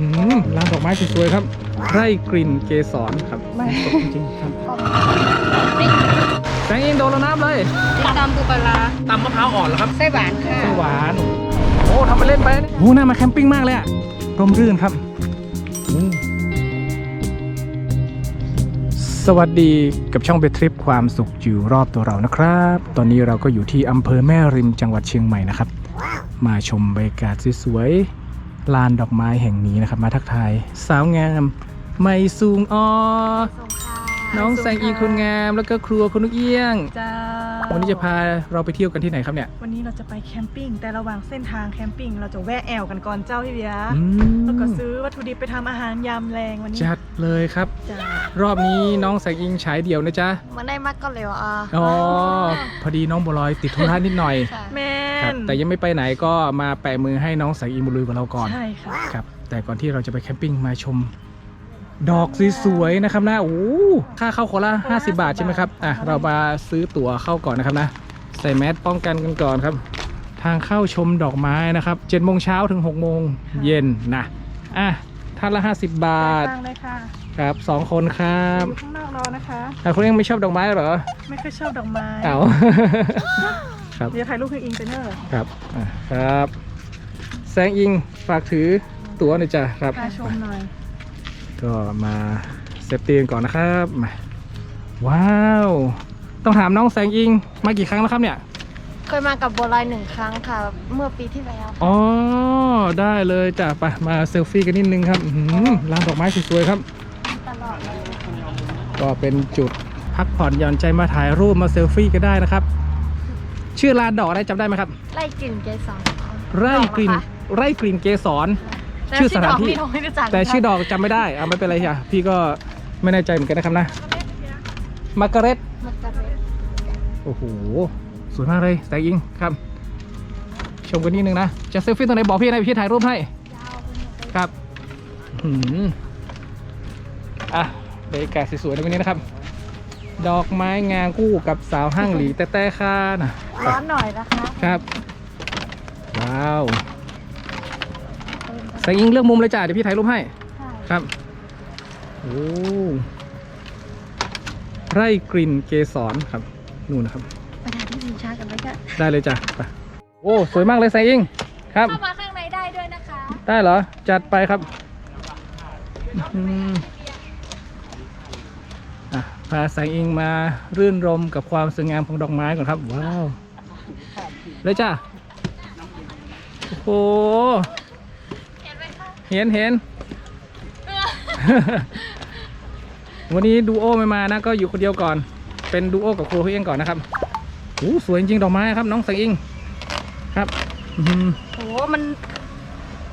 หือลานดอกไม้สวยๆครับไร่กลิ่นเกสรครับไม่สดจริงๆครับแสงอิงโดนแล้วน้ำเลยตำปูปลาร้าตำมะพร้าวอ่อนเหรอครับไส้หวานค่ะไส้หวานโอ้ทำมาเล่นไปนะโอ้น่ามาแคมปิ้งมากเลยอะร่มรื่นครับอืมสวัสดีกับช่องเบทริปความสุขอยู่รอบตัวเรานะครับ ตอนนี้เราก็อยู่ที่อำเภอแม่ริมจังหวัดเชียงใหม่นะครับ มาชมบรรยากาศสวยๆ ลานดอกไม้แห่งนี้นะครับ มาทักทายสาวงามไม่สูงออน้องแสงอีคนงามแล้วก็ครัวคุณนุกเอี้ยง จ้าวันนี้จะพาเราไปเที่ยวกันที่ไหนครับเนี่ย วันนี้เราจะไปแคมปิ้งแต่ระหว่างเส้นทางแคมปิ้งเราจะแวะแอวกันก่อนเจ้าพี่เบียร์อืม แล้วก็ซื้อวัตถุดิบไปทำอาหารยามแรงวันนี้จัดเลยครับ จ้ารอบนี้น้องแสงอิงฉายเดี่ยวนะจ๊ะ มันได้มากก็เร็วอะอ๋อ พอดีน้องบัวลอยติดธุระนิดหน่อยแม ครับนแต่ยังไม่ไปไหนก็มาแปะมือให้น้องแสงอิงบุลุยกับเราก่อนใช่ค่ะครับแต่ก่อนที่เราจะไปแคมปิ้งมาชม ดอกสวยๆนะครับนะโอ้โหค่าเข้าคนละ50บาทใช่ไหมครับอะเรามาซื้อตั๋วเข้าก่อนนะครับนะใส่แมสป้องกันกันก่อนครับ ทางเข้าชมดอกไม้นะครับ7โมงเช้าถึง6โมงเย็นนะอะท่านละ50บาทตั้งเลยค่ะครับสองคนครับอยู่ข้างนอกรอนะคะแต่คุณยังไม่ชอบดอกไม้เหรอ ไม่ค่อยชอบดอกไม้เอา ครับ เดี๋ยวถ่ายรูปให้อิงเจเนอร์ครับอะครับ แสงอิงฝากถือตั๋วหน่อยจ้ะครับพาชมหน่อย ก็มาเซฟตี้กันก่อนนะครับมาว้าว ต้องถามน้องแสงอิงมากี่ครั้งแล้วครับเนี่ย เคยมากับโบราณหนึ่งครั้งค่ะ เมื่อปีที่แล้ว อ๋อ ได้เลยจ้ะไปมาเซลฟี่กันนิดนึงครับอื้อหือร้านดอกไม้สวยๆครับ ตลอดเลย ก็เป็นจุดพักผ่อนหย่อนใจมาถ่ายรูปมาเซลฟี่ก็ได้นะครับ ชื่อร้านดอกอะไรจำได้ไหมครับ ไล่กลิ่นเกสรไร่กลิ่นดอเหรอคะไร่กลิ่นเกสร แต่ชื่อสถานที่ ดอกพี่ไม่รู้จักแต่ชื่อดอกจำไม่ได้เอาไม่เป็นไรจ้ะพี่ก็ไม่แน่ใจเหมือนกันนะครับนะมาร์กาเร็ตมันจะเป็นโอ้โหสวยมากเลยแสงอิงครับ ชมกันนิดนึงนะจะเซลฟี่ตรงไหนบอกพี่นะพี่ถ่ายรูปให้ยาวไปหมดเลยครับหืมอะบรรยากาศสวยๆในวันนี้นะครับ ดอกไม้งามคู่กับสาวห้างหลีแต่แต่ค่านะร้อนหน่อยนะคะครับ ว้าวแสงอิงเลือกมุมเลยจ้ะเดี๋ยวพี่ถ่ายรูปให้ใช่ครับโอ้ไร่กลิ่นเกสรครับนู่นนะครับไปถ่ายที่ชิงช้ากันไหมคะได้เลยจ้ะไปโอ้สวยมากเลยแสงอิงครับเข้ามาข้างในได้ด้วยนะคะ ได้เหรอจัดไปครับอืมอะ พาแสงอิงมารื่นรมกับความสวยงามของดอกไม้ก่อนครับ ว้าวเลยจ้ะโอ้โหเห็นไหมคะเห็นเห็น วันนี้ดูโอไม่มานะ ก็อยู่คนเดียวก่อน เป็นดูโอกับครูพี่เองก่อนนะครับโอ้สวยจริงๆดอกไม้ครับ น้องแสงอิง ครับอื้อหือโหมัน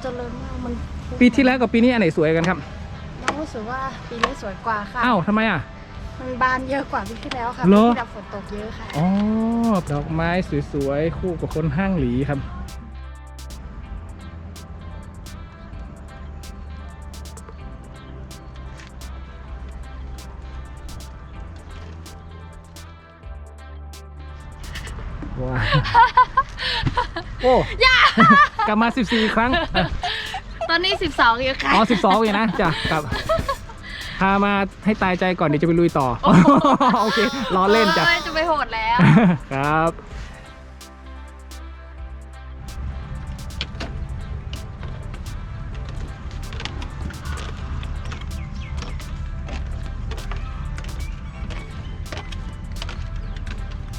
เจริญมากมันปีที่แล้วกับปีนี้อันไหนสวยกันครับน้องรู้สึกว่าปีนี้สวยกว่าค่ะอ้าวทำไมอะ มันบานเยอะกว่าปีที่แล้วค่ะเหรปีอที่แล้วฝนตกเยอะค่ะ อ๋อดอกไม้สวยๆ คู่กับคนห้างหลีครับ ว้าว โอ้กลับมา 14 ครั้ง ตอนนี้ 12อยู่ค่ะ อ๋อ 12เองนะจ้ะครับ พามาให้ตายใจก่อนเดี๋ยวจะไปลุยต่อ โอเคล้อเล่นจ้ะ โอ้ยจะไปโหดแล้ว ครับ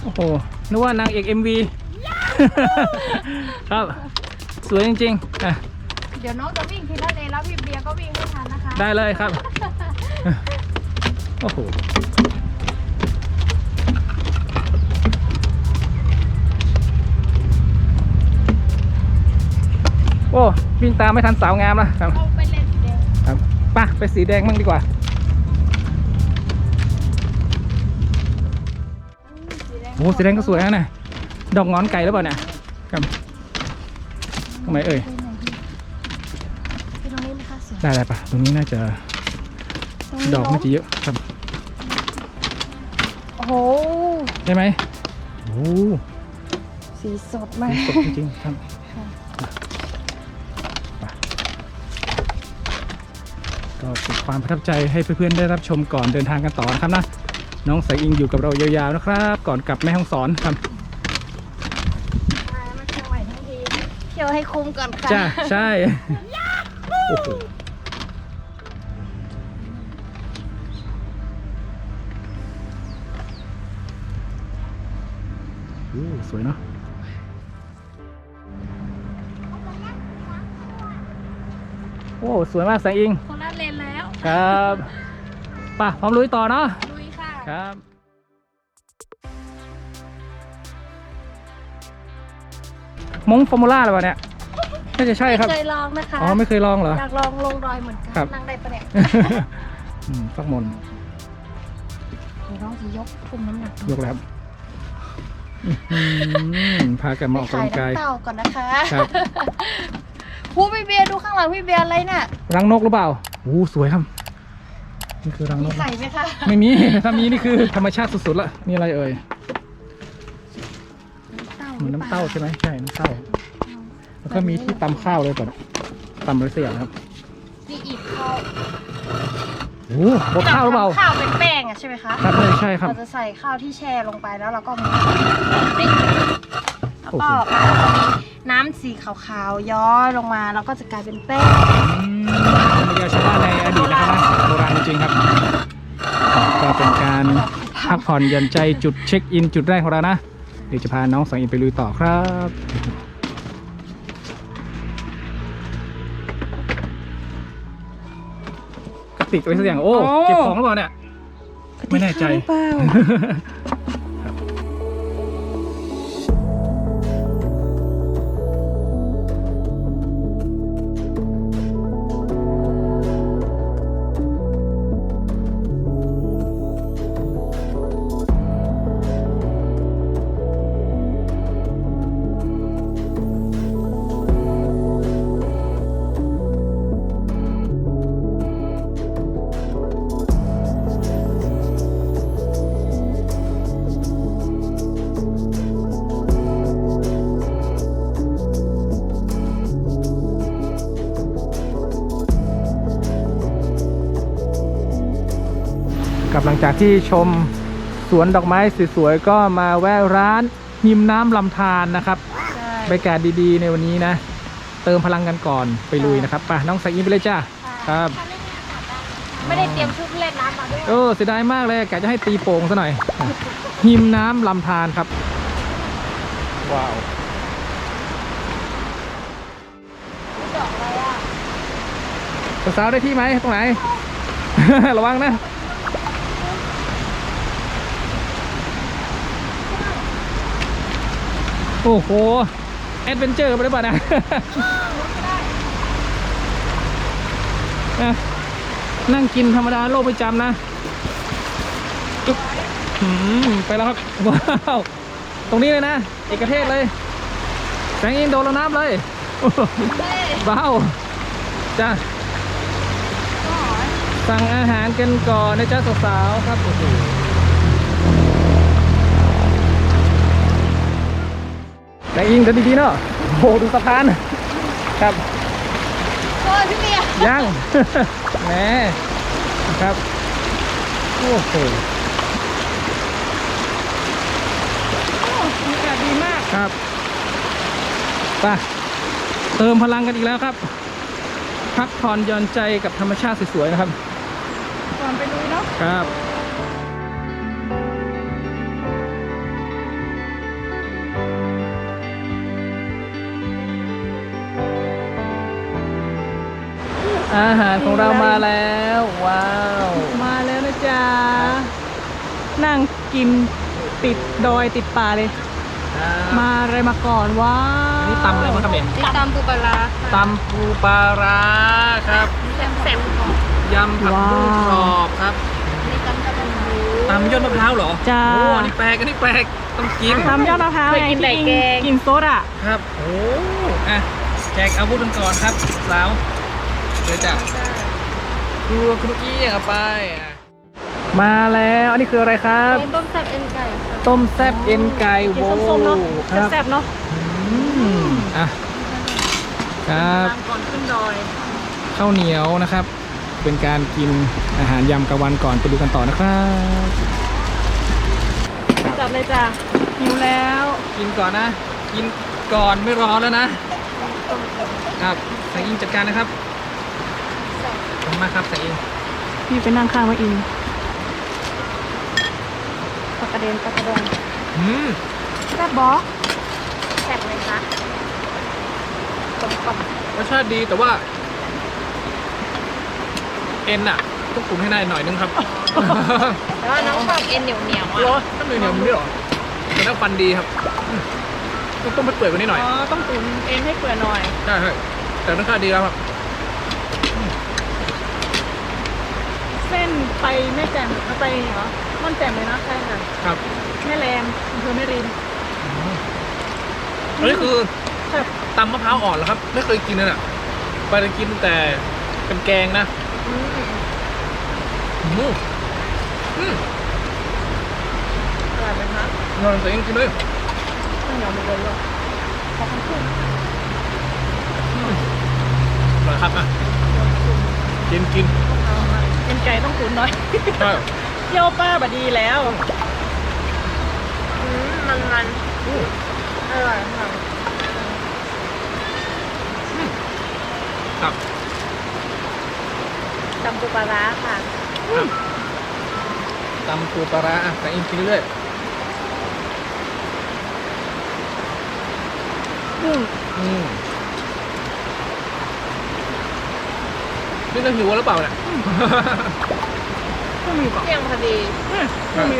โอ้โห นึกว่านางเอก MV ครับ สวยจริงๆอะเดี๋ยวน้องจะวิ่งทีละเลนแล้วพี่เบียร์ก็วิ่งไม่ทันนะคะ ได้เลยครับ โอ้โหโอ้วิ่งตามไม่ทันสาวงามแล้วครับเอาไปเลนสีแดงครับไป่ะไปสีแดงมั่งดีกว่า สีแดงโอ้สีแดงก็สวยนะเนี่ยดอกงอนไก่หรือเปล่าเนี่ยครับทำไมเอ่ย ไปตรงนี้ไหมคะสวยได้ได้ปะตรงนี้น่าจะต รงนี้ดอกเนน่าอะจะเยอะครับโอ้โห ใช่ไหมโอ้สีสดมาก สดจริงๆครับค่ะไปก็เก็บความประทับใจให้เพื่อนๆได้รับชมก่อนเดินทางกันต่อนะครับนะ น้องสายอิงอยู่กับเรายาวๆนะครับ ก่อนกลับแม่ห้องสอนครับ มาเที่ยวใหม่ทั้งทีเที่ยวให้คุ้มก่อนค่ะ จ้าใช่ โอ้โห สวยเนาะโอ้สวยมากสายอิงคนละเลนแล้วครับไป่ะพร้อมลุยต่อเนาะลุยค่ะครับมงฟอร์มูล่าหรือเปล่าเนี่ยน่าจะใช่ครับเคยลองนะคะอ๋อไม่เคยลองเหรออยากลองลงดอยเหมือนกัครับนั่งได้ปะเนี่ยอืมฟักมนเดี๋ยวน้องจะยกทุ่มน้ำหนักยกแล้วครับอื้อหือ พากันมาออกกำลังกาย ไปขน้ำเต้าก่อนนะคะครับผู้พี่เบียร์ดูข้างหลังพี่เบียร์อะไรน่ะ รังนกหรือเปล่าโอ้สวยครับ นี่คือรังนมีก ไข่ไหมคะไม่มี ถ้ามีนี่คือธรรมชาติสุดๆละนี่อะไรเอ่ยเต้าเหมือนน้ำเต้าใช่ไหมใช่ น้ำเต้า แล้วก็มีที่ตำข้าวเลยก่อนตำอะไรสักอย่างนะครับมีอีกข้าว โอ้บดข้าวหรือเปล่า ข้าวเป็นแป้งอะใช่ไหมคะครับเลยใช่ครับ เราจะใส่ข้าวที่แช่ลงไปแล้วเราก็มีพริกแล้วโอ้ก็โหน้ำสีขาวๆย้อยลงมาแล้วก็จะกลายเป็นแป้งอืมเป็นยาชาวบ้านในอดีตนะครับนะโบราณจริงๆครับ ก็เป็นการพักผ่อนหย่อนใจจุดเช็คอินจุดแรกของเรานะ เดี๋ยวจะพาน้องสังอินไปลุยต่อครับ ติกอะไรสักอย่างโอ้โอ้ เก็บของหรือเปล่าเนี่ย ไม่แน่ใจ หรือเปล่า กับหลังจากที่ชมสวนดอกไม้สวยๆก็มาแวะร้านหิมน้ำลำธารนะครับใช่บรรยากาศดีๆ ในวันนี้นะ เติมพลังกันก่อนไปลุยนะครับไป่ะน้องสังอินไปเลยจ้าครับไม่ได้เตรียมชุดเล่นน้ำมาด้วยเออเสียดายมากเลยกะจะให้ตีโป่งซะหน่อย หิมน้ำลำธารครับ ว้าวดอกอะไรอะสาวๆได้ที่ไหมตรงไหน ระวังนะ อ้โหแอดเวนเจอร์ไปได้ป่ะนะนะนั่งกินธรรมดาโลกประจำนะจุ๊บหืมไปแล้วครับ ว้าว ตรงนี้เลยนะ เอกเทศเลยแสงอินโดนลงน้ำเลยโอ้โหเบาจ้าสั่งอาหารกันก่อนนะจ๊ะสาวๆครับโอ้โห แต่อิงเดินดีๆเนาะโอ้โหดูสะพานครับโอ้ยพี่เบียร์ยัง แหมครับโอ้โหบรรยากาศดีมาก ครับไปเติมพลังกันอีกแล้วครับ พักผ่อนหย่อนใจกับธรรมชาติสวยๆนะครับ ก่อนไปลุยเนาะครับ อาหารของเรามาแล้ว ว้าว มาแล้วนะจ๊ะ นั่งกินติดดอยติดป่าเลย มาอะไรมาก่อนว้าวนี่ตำอะไรบ้างครับเนี่ยติดตามปูปลาร้าตำปูปลาร้าครับ แซ่บๆก่อนยำผักบุ้งกรอบครับนี่ตำกระดูกตำยอดมะพร้าวเหรอจ้าโอ้อันนี่แปลกอันนี้แปลกต้องกินทำยอดมะพร้าวเคยกินแต่แกงกินโซดอะครับ โอ้อะแจกอาวุธกันก่อนครับสาว เลยจ้ะครัวครุกี้เอาไปอะมาแล้วอันนี้คืออะไรครับ เป็นต้มแซ่บเอ็นไก่ค่ะต้มแซบเอ็นไก่กินโว้ส้มๆเนาะครับแซ่บๆเนาะอืมอะครับทานก่อนขึ้นดอยข้าวเหนียวนะครับ เป็นการกินอาหารยำกลางวันก่อนไปดูกันต่อนะครับ จัดเลยจ้ะหิวแล้ว กินก่อนนะ กินก่อนไม่รอแล้วนะครับแสงอิงจัดการนะครับขอบคุณ มากครับแสงอิงพี่ไปนั่งข้างไว้อิงปลากระเด็นปลากระดงอืมแซ่บบ๊อกแซ่บไหมคะกลมกล่อมรสชาติดีแต่ว่า เอ็นอะต้องปรุงให้ได้หน่อยนึงครับแล้วน้องชอบเอ็นเหนียวเหนียวเหรออะต้องเหนียวเหนียวมันไม่หรอแต่ถ้าฟันดีครับอืมต้องต้มให้เปื่อยกว่านี้หน่อยอ๋อต้องตุ๋นเอ็นให้เปื่อยหน่อย ใช่ใช่แต่รสชาติดีแล้วครับ เส้นไปแม่แจ่มเอาไปเหรอม่อนแจ่มเลยนะใช่ค่ะครับแม่แรมอำเภอแม่ริมอันนี้คือใช่ตำมะพร้าวอ่อนเหรอครับ ไม่เคยกินเลยน่ะไปจะกินแต่เป็นแกงนะอืมอืมอืมอร่อยไหมคะนอนตัวเองกินเลยข้าวเหนียวหมดเลยเหรอขอบคุณค่ะอร่อยครับอะกินกิน เอามาเอ็ นไก่ต้องตุ๋นหน่อยใช่เที่ยวป้าบดีแล้วอืมมันมันอืมอร่อยค่ะครับตำปูปลาร้าค่ะตำปูปลาร้าอะแต่อินกินเรื่อยอืมอืม นี่จะหิวหรือเปล่าเนี่ยก็มีก่อนเที่ยงพอดีก็มี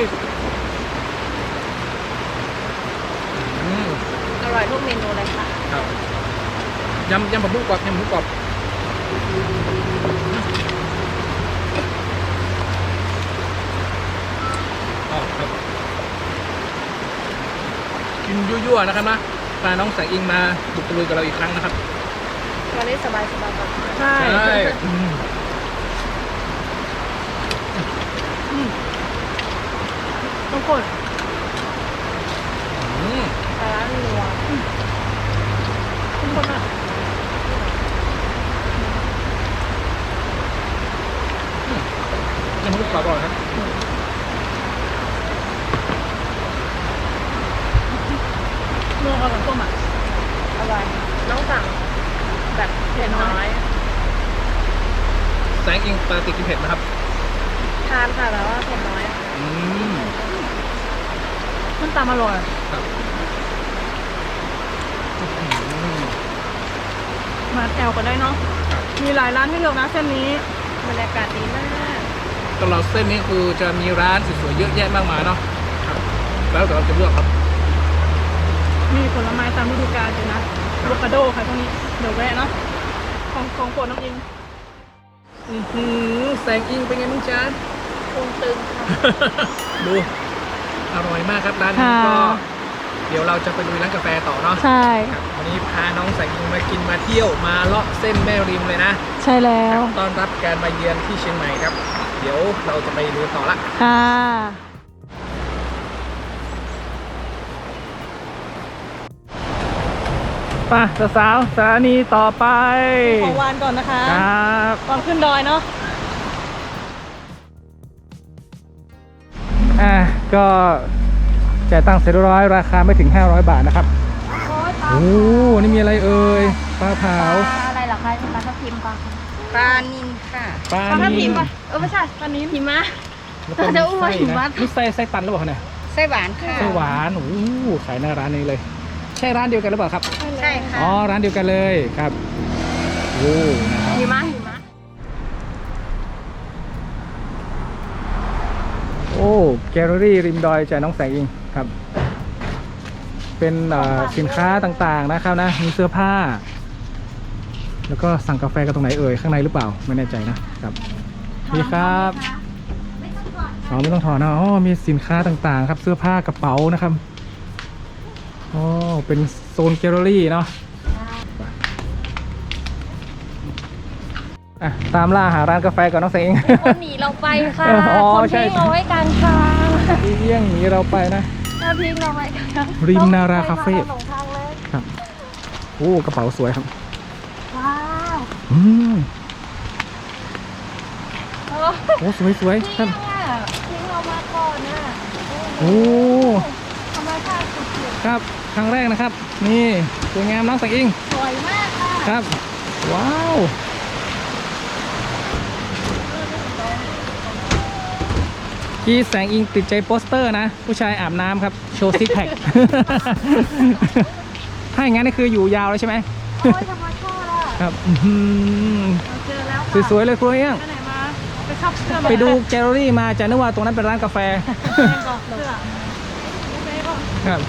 อืมอร่อยทุกเมนูเลยค่ะครับยำยำผักบุ้งกรอบยำผักบุ้งกรอบอ๋อครับกินยั่วๆนะครับนะพาน้องแสงอิงมาบุกตะลุยกับเราอีกครั้งนะครับ วันนี้สบายสบายก่อนใช่ใช่อืมต้องกดอืมปลาร้านัวทุกคนอะยำผักบุ้งกรอบอร่อยครับเมื่อเอาหลังต้มอะ อร่อย น้องสั่งแบบ เผ็ดน้อยแสงอิงปกติกินเผ็ดนะครับ ทานค่ะแต่ว่าเผ็ดน้อยอืมมันตามอร่อยครับ อืม มาแอลก็ได้เนาะครับ มีหลายร้านให้เลือกนะเส้นนี้ บรรยากาศดีมากตลอดเส้นนี้คือจะมีร้านสวยๆเยอะแยะมากมายเนาะครับ แล้วแต่เราจะเลือกครับ มีผลไม้ตามฤดูกาลเลยนะอะโวคาโดค่ะตรงนี้ เดี๋ยวแวะเนาะ ของของโปรดน้องอิงอือหือแสงอิงเป็นไงบ้างจ๊ะพุงตึงค่ะ ดูอร่อยมากครับร้านนี้ก็ ค่ะ เดี๋ยวเราจะไปลุยร้านกาแฟต่อเนาะใช่ ครับวันนี้พาน้องแสงอิงมากินมาเที่ยวมาเลาะเส้นแม่ริมเลยนะใช่แล้ว ต้อนรับการมาเยือนที่เชียงใหม่ครับ เดี๋ยวเราจะไปดูต่อละ ค่ะ ไป่ะสาวๆสถานีต่อไปของหวานก่อนนะคะครับก่อนขึ้นดอยเนาะอะก็จ่ายตังค์เสร็จเรียบร้อยราคาไม่ถึง 500 บาทนะครับโอ้ยปลาโอ้นี่มีอะไรเอ่ยปลาเผาอะไรเหรอคะปลาทับทิมก่อนปลานินค่ะปลาปลาทับทินิมลป่ะเออไม่ใช่ปลานินหิมะแล้วก็จะอ้วนไส้หิมะนะนี่ไส้ไส้ตันหรือเปล่าเนี่ยไส้หวานค่ะไส้หวานโอ้โหขายหน้าร้านนี้เลย ใช่ร้านเดียวกันหรือเปล่าครับ ใช่ค่ะอ๋อ ร้านเดียวกันเลยครับโอ้นะครับหิมะหิมะโอ้แกลเลอรี่ริมดอยจากน้องแสงอิงครับ เป็นเอ่อสินค้าต่างๆนะครับนะ มีเสื้อผ้า แล้วก็สั่งกาแฟกันตรงไหนเอ่ยข้างในหรือเปล่าไม่แน่ใจนะครับนี่ครับอ๋อไม่ต้องถอดนะอ๋อมีสินค้าต่างๆ ครับเสื้อผ้ากระเป๋านะครับ อ๋อ เป็นโซนแกลเลอรี่เนาะอะตามล่าหาร้านกาแฟก่อนน้องแสงอิงคนหนีเราไปค่ะ อ๋อคนใช่ ทิ้งเราไว้กลางทางที่เยี่ยงหนีเราไปนะถ้าทิ้งเราไว้กลางทางริมนาราคาเฟ่หลงทางเลยครับโอ้กระเป๋าสวยครับ ว้าวอืมโอ้สวยสวยจริงท่านอะทิ้งเรามาก่อนน่ะโอ้ธรรมชาติสุดครับค รั้งแรกนะครับ นี่สวยงามน้องแสงอิงๆสวยมากค่ะครับ ว้าวที่แสงอิงติดใจโปสเตอร์นะ ผู้ชายอาบน้ำครับ โชว์ซิกแพคถ้าอย่างนั้นนี่คืออยู่ยาวเลยใช่ไหมโอ้ยธรรมชาติอะครับอื้อหือเราเจอแล้วค่ะสวยๆเลยครูเอี้ยงไปไหนมาไปชอบเสื้อไปดูแกลเลอรี่มาจะนึกว่าตรงนั้นเป็นร้านกาแฟเสื้อครับ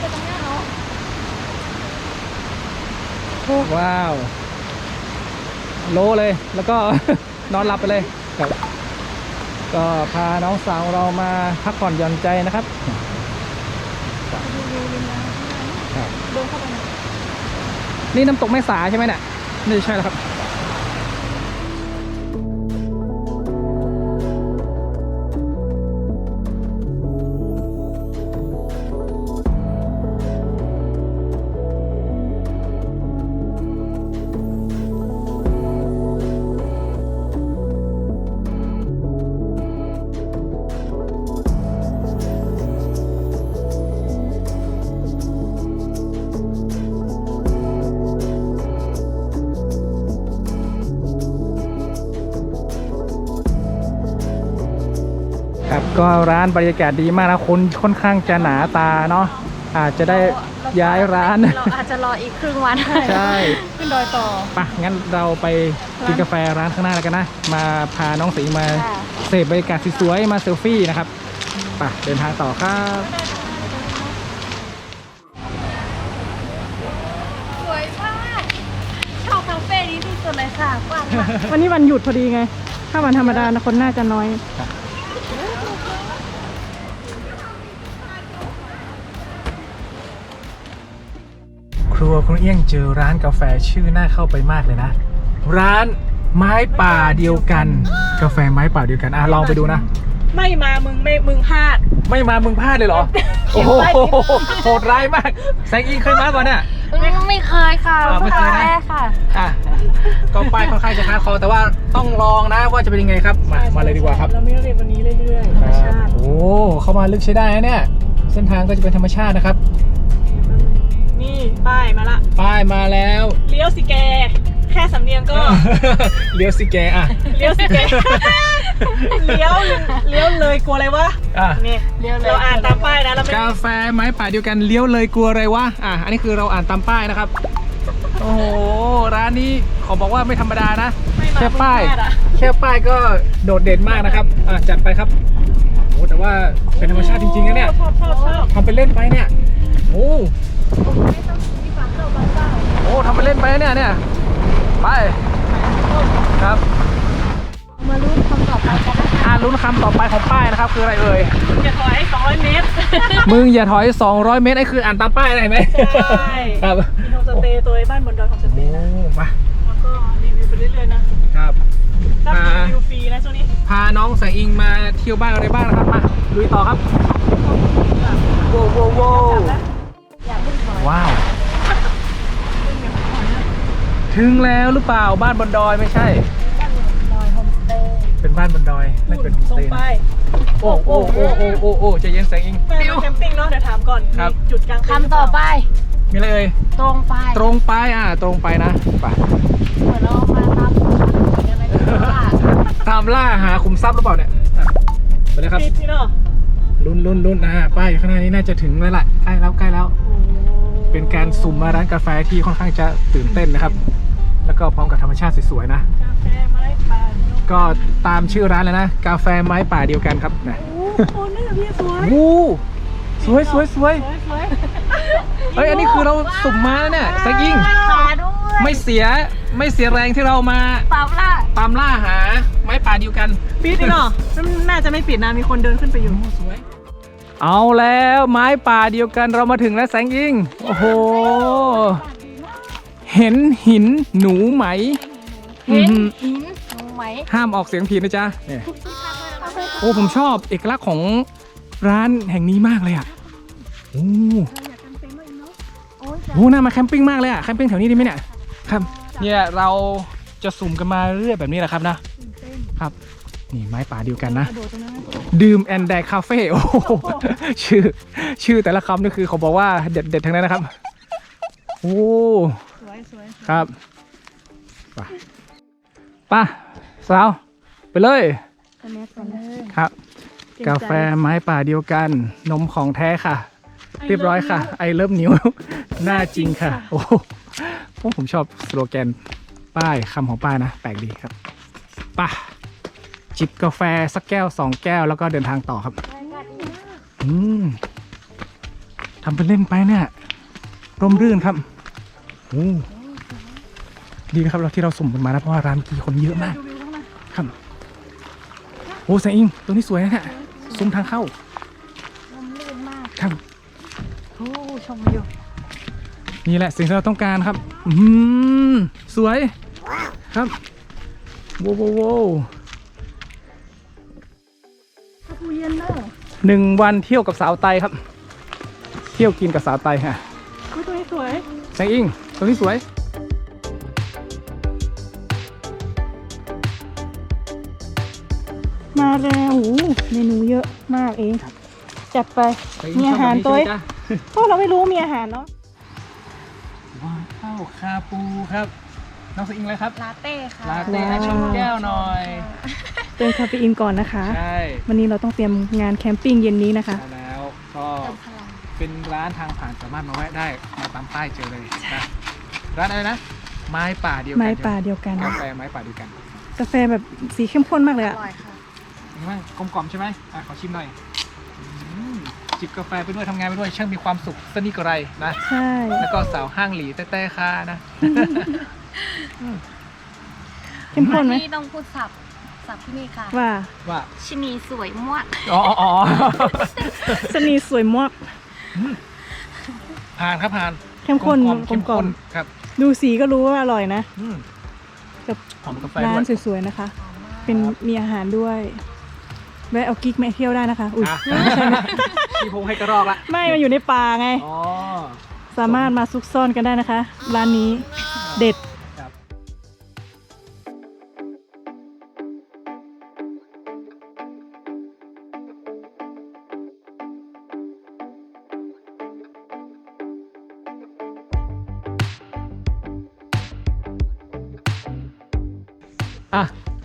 ไปตรงเนี้ยเนาะ ว้าว โลเลยแล้วก็ นอนหลับไปเลยครับ ก็พาน้องสาวเรามาพักผ่อนหย่อนใจนะครับครับ เดินเข้าไปหน่อยนี่น้ำตกแม่สาใช่ไหมเนี่ยนี่ใช่แล้วครับ ก็ร้านบรรยากาศดีมากนะคนค่อนข้างจะหนาตาเนาะอาจจะได้ย้ายร้าน เราอาจจะรออีกครึ่งวันใช่ขึ้นดอยต่อปะงั้นเราไปกินกาแฟร้านข้างหน้าแล้วกันนะ มาพาน้องสีมาค่ะเสพบรรยากาศสวยๆมาเซลฟี่นะครับปะเดินทางต่อครับสวยมากชอบคาเฟ่นี้ที่สุดเลยค่ะกว้างมากวันนี้วันหยุดพอดีไง ถ้าวันธรรมดานะคนน่าจะน้อย รัวคุณเอี้ยงเจอร้านกาแฟชื่อน่าเข้าไปมากเลยนะ ร้านไม้ป่าเดียวกัน กาแฟไม้ป่าเดียวกันอะลองไปดูนะ ไม่มามึงไม่มึงพลาด ไม่มามึงพลาดเลยเหรอ โอ้โหโหดร้ายมากแซงอิงเคยมาก่อนเนี่ย ไม่เคยค่ะอ่าไม่เคยนะ แรกค่ะ อะก็ป้ายค่อนข้างจะฮาร์ดคอร์แต่ว่าต้องลองนะว่าจะเป็นยังไงครับมามาเลยดีกว่าครับ เราไม่ได้เรียนวันนี้เรื่อยๆธรรมชาติ โอ้ เข้ามาลึกใช้ได้นะเนี่ย เส้นทางก็จะเป็นธรรมชาตินะครับนี่ ป้ายมาละ ป้ายมาแล้ว เลี้ยวสิแก แค่สำเนียงก็ เลี้ยวสิแกอะ เลี้ยวสิแก เลี้ยวเลี้ยวเลยกลัวอะไรวะอะ นี่เลี้ยวเลย เราอ่านตามป้ายนะเราไม่กาแฟไม้ป่าเดียวกันเลี้ยวเลยกลัวอะไรวะอะอันนี้คือเราอ่านตามป้ายนะครับ โอ้โหร้านนี้ขอบอกว่าไม่ธรรมดานะ ไม่มาแค่ป้ายมึงพลดอะแค่ป้ายก็โดดเด่นมากนะครับอะจัดไปครับโอ้แต่ว่าเป็นธรรมชาติจริงๆนะเนี่ยชอบชอบชอบทำเป็นเล่นไปเนี่ยโอ้ โอ้ทำเป็นเล่นไปนะเนี่ยเนี่ย ไป ครับ มาลุ้นคำตอบไปกันนะคะอ่านลุ้นคำต่อไปของป้ายนะครับ คืออะไรเอ่ย อย่าถอย 200 เมตร มึงอย่าถอย 200 เมตรไอ้คืออ่านตามป้ายอะไรเห็นไหมใช่ครับมีโฮมสเตย์ตัวบ้านบนดอยโฮมสเตโอ้ย์นะมาแล้วก็รีวิวไปเรื่อยๆนะครับรับอ่ารีวิวฟรีนะช่วงนี้ พาน้องแสงอิงมาเที่ยวบ้านอะไรบ้างนะครับ มาลุยต่อครับโว้วโว้วโว้ ถึงแล้วหรือเปล่าบ้านบนดอยไม่ใช่บ้านดอยโฮมสเตย์เป็นบ้านบนดอยนั่นเป็นตรงเต็นไปโอ้โอ้โอ้โอ้โอ้โอ้ใจเย็นแสงอิง ไปมาแคมปิ้งเนาะเดี๋ยวถามก่อนครับ มีจุดกลางเต็นท์หรืคำเปต่อล่าไป มีอะไรเอ่ยตรงไปตรงไปอะตรงไปนะไปเหมือนเรามาตามอะไรก็ไม่รู้ว่าตามล่าหาขุมทรัพย์หรือเปล่าเนี่ยอะไปเลยครับ ปิดนี่เนาะลุ้นลุ้นลุ้นอ่าป้ายอยู่ข้างหน้านี้น่าจะถึงแล้วล่ะใกล้แล้วใกล้แล้ว โอ้เป็นการสุ่มมาร้านกาแฟที่ค่อนข้างจะตื่นเต้นนะครับ แล้วก็พร้อมกับธรรมชาติสวยๆนะ กาแฟไม้ป่าเดียวก็ตามชื่อร้านเลยนะ กาแฟไม้ป่าเดียวกันครับนะโอ้โหนี่พี่สวยวู้สวยสวยสวยสวยสวยเฮ้ยอันนี้คือเราสุ่มมาแล้วเนี่ยแซกยิงขาด้วยไม่เสียไม่เสียแรงที่เรามาตามล่าตามล่าหาไม้ป่าเดียวกันปิดนี่เนาะมันน่าจะไม่ปิดนะ มีคนเดินขึ้นไปอยู่ สวย เอาแล้วไม้ป่าเดียวกันเรามาถึงแล้วแสงยิง โอ้โห เห็นหินหนูไหมเห็นอื้อหือหินหนูไหมห้ามออกเสียงผิดนะจ๊ะเนี่ยโอ้ผมชอบเอกลักษณ์ของร้านแห่งนี้มากเลยอะโอ้โอ้ยโหน่ามาแคมปิ้งมากเลยอะแคมปิ้งแถวนี้ดีไหมเนี่ยครับเนี่ยเราจะสุ่มกันมาเรื่อยแบบนี้แหละครับนะครับนี่ไม้ป่าเดียวกันนะกระโดดตรงนั้นนะดื่มแอนแดกคาเฟ่โอ้โหชื่อ ชื่อแต่ละคำนี่คือเขาบอกว่าเด็ดเด็ดๆทั้งนั้นนะครับ โอ้ สวยสวยครับไปไป้าสาว ไปเลยสแน็คก่อนเลยครับ กาแฟไม้ป่าเดียวกัน นมของแท้ค่ะ เรียบร้อยค่ะ ไอเลิฟนิ้ว หน้าจริงค่ะ โอ้โหโอ้ผมชอบสโลแกน ป้ายคำของป้ายนะ แปลกดีครับไป้าจิบกาแฟสักแก้วสองแก้วแล้วก็เดินทางต่อครับ อืมทำเป็นเล่นไปเนี่ยร่มรื่นครับ โอ้ดีนะครับเราที่เราสุ่มกันมานะเพราะว่าร้านเมื่อกี้คนเยอะมากดูวิวข้างหน้าครับ โอ้แสงอิงตัวนี้สวยนะเนี่ยซุ้มทางเข้าลมลื่นมากครับโอ้ชมวิวนี่แหละสิ่งที่เราต้องการครับ อืมสวยครับโว้วโว้วโว้วก็ดูเย็นเนอะหนึ่งวันเที่ยวกับสาวไตครับ เที่ยวกินกับสาวไตฮะอุ้ยตัวนี้สวยแสงอิง ตัวนี้สวย มาแล้วโอ้โหเมนูเยอะมากเองจัดไป มีอาหารตัวเองเพราะเราไม่รู้ว่ามีอาหารเนาะว้าวคาปูครับ น้องสงอิงเลยครับ ลาเต้ค่ะ ลาเต้ให้ชมแก้วหน่อยเติมคาเฟอีนก่อนนะคะ ใช่ วันนี้เราต้องเตรียมงานแคมปิ้งเย็นนี้นะคะใช่แล้วก็เติมพลังเป็นร้านทางผ่านสามารถมาแวะได้มาตามป้ายเจอเลยนะ ร้านอะไรนะ ไม้ป่าเดียวกันไม้ป่าเดียวกัน กาแฟไม้ป่าเดียวกัน กาแฟแบบสีเข้มข้นมากเลยออะร่อยค่ะยังไงกลมกล่อมใช่ไหมอะขอชิมหน่อยอืมจิบกาแฟไปด้วยทำงานไปด้วยช่างมีความสุขสนิกระไรนะ ใช่ แล้วก็สาวห้างหลีแต้ๆค่ะนะ เข้มข้นไหมที่ต้องพูดสับสับที่นี่ค่ะ ว่าว่า ชินีสวยมากอ๋ออ๋ออ๋อสนีสวยมาก ผ่านครับผ่านเข้มข้นกลมกลเข้มมกล่อข้มนครับ ดูสีก็รู้ว่าอร่อยนะอืมกับหอมกาแฟร้าด้นวยสวยๆนะคะ เป็นมีอาหารด้วยแวะเอากิ๊กมาเที่ยวได้นะคะ อุ้ยอะพี่พงให้กระรอกละไม่มันอยู่ในป่าไง อ๋อสามารถมาซุกซ่อนกันได้นะคะ ร้านนี้เด็ด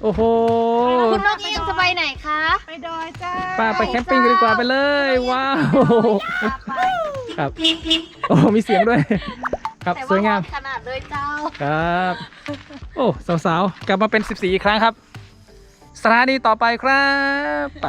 โอ้โห คุณนกอิงจะไปไหนคะ ไปดอยจ้าป้าไปแคมปิ้งกันดีกว่าไปเลย ว้าว ครับ โอ้มีเสียงด้วย ครับแต่สวยงาม ขนาดเลยเจ้า ครับ โอ้ สาวๆ กลับมาเป็น 14 อีกครั้งครับ สถานีต่อไปครับไป